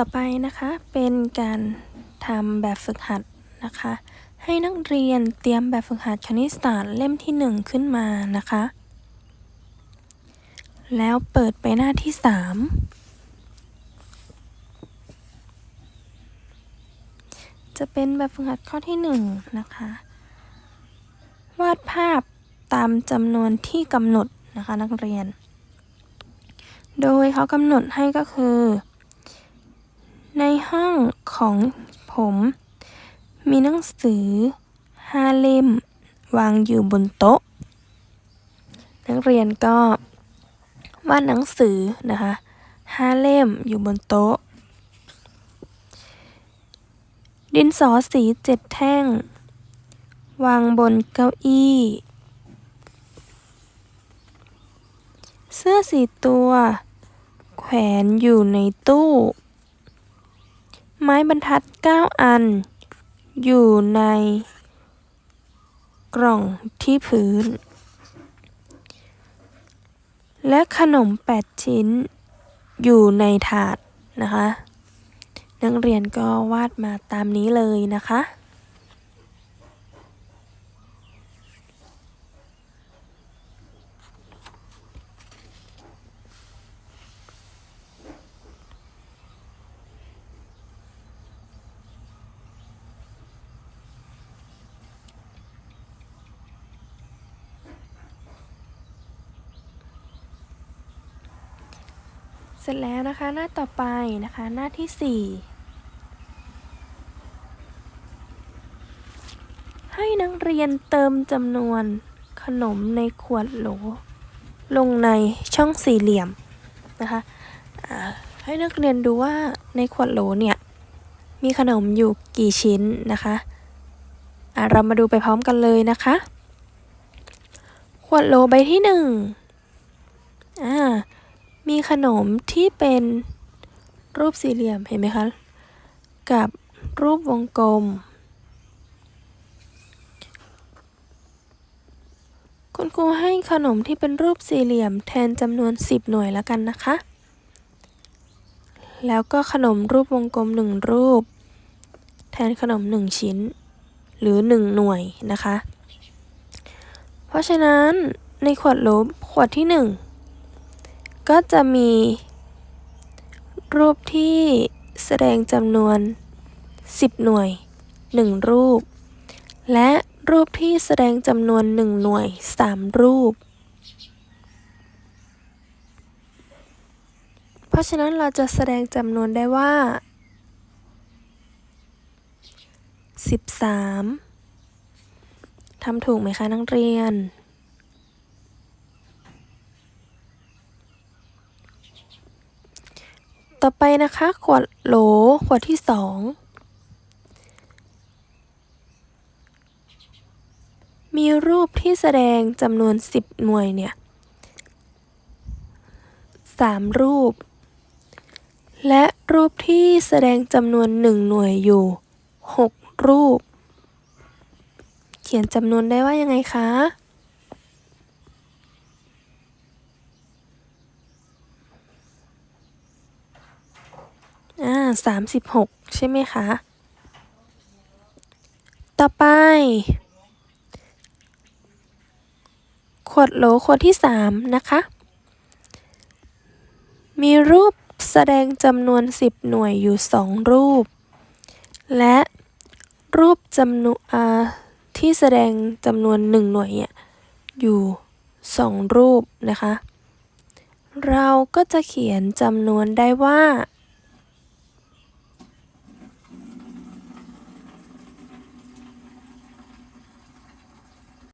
ต่อไปนะคะเป็นการทำแบบฝึกหัดนะคะ ให้นักเรียนเตรียมแบบฝึกหัดคณิตศาสตร์เล่มที่หนึ่งขึ้นมานะคะ แล้วเปิดไปหน้าที่สามจะเป็นแบบฝึกหัดข้อที่หนึ่งนะคะ วาดภาพตามจำนวนที่กำหนดนะคะนักเรียน โดยเขากำหนดให้ก็คือ ในห้องของผม มีหนังสือห้าเล่ม วางอยู่บนโต๊ะ นักเรียนก็วาดหนังสือนะคะห้าเล่มอยู่บนโต๊ะ ดินสอสีเจ็ดแท่ง วางบนเก้าอี้ เสื้อสีตัว แขวนอยู่ในตู้ ไม้บรรทัด 9 อัน อยู่ใน กล่องที่พื้น และขนม 8 ชิ้น อยู่ในถาดนะคะ นักเรียนก็วาดมาตามนี้เลยนะคะ เสร็จแล้วนะคะหน้าต่อไปนะคะหน้าที่ 4 ให้นักเรียนเติมจำนวนขนมในขวดโหล ลงในช่องสี่เหลี่ยมนะคะให้นักเรียนดูว่าในขวดโหลเนี่ยมีขนมอยู่กี่ชิ้นนะคะเรามาดูไปพร้อมกันเลยนะคะ ขวดโหลใบที่หนึ่งอ่า มีขนมที่เป็นรูปสี่เหลี่ยมเห็นไหมคะ กับรูปวงกลม คุณครูให้ขนมที่เป็นรูปสี่เหลี่ยมแทนจำนวน 10 หน่วยแล้วกันนะคะ แล้วก็ขนมรูปวงกลม 1 รูป แทนขนม 1 ชิ้น หรือ 1 หน่วยนะคะ เพราะฉะนั้นในขวดโหลขวดที่ 1 ก็จะมีรูปที่แสดงจำนวน 10 หน่วย 1 รูป และรูปที่แสดงจำนวน 1 หน่วย 3 รูป เพราะฉะนั้นเราจะแสดงจำนวนได้ว่า 13ทำถูกไหมคะนักเรียน ต่อไปนะคะ ขวดโหลขวดที่สองมีรูปที่แสดงจำนวน 10 หน่วยเนี่ย3รูป และรูปที่แสดงจำนวน 1 หน่วยอยู่ 6 รูป เขียนจำนวนได้ว่ายังไงคะ อ่าสามสิบหกใช่ไหมคะ ต่อไป ขวดโหลขวดที่สามนะคะ มีรูปแสดงจำนวนสิบหน่วยอยู่สองรูป และรูปจำนวนที่แสดงจำนวนหนึ่งหน่วยเนี่ยอยู่สองรูปนะคะ เราก็จะเขียนจำนวนได้ว่า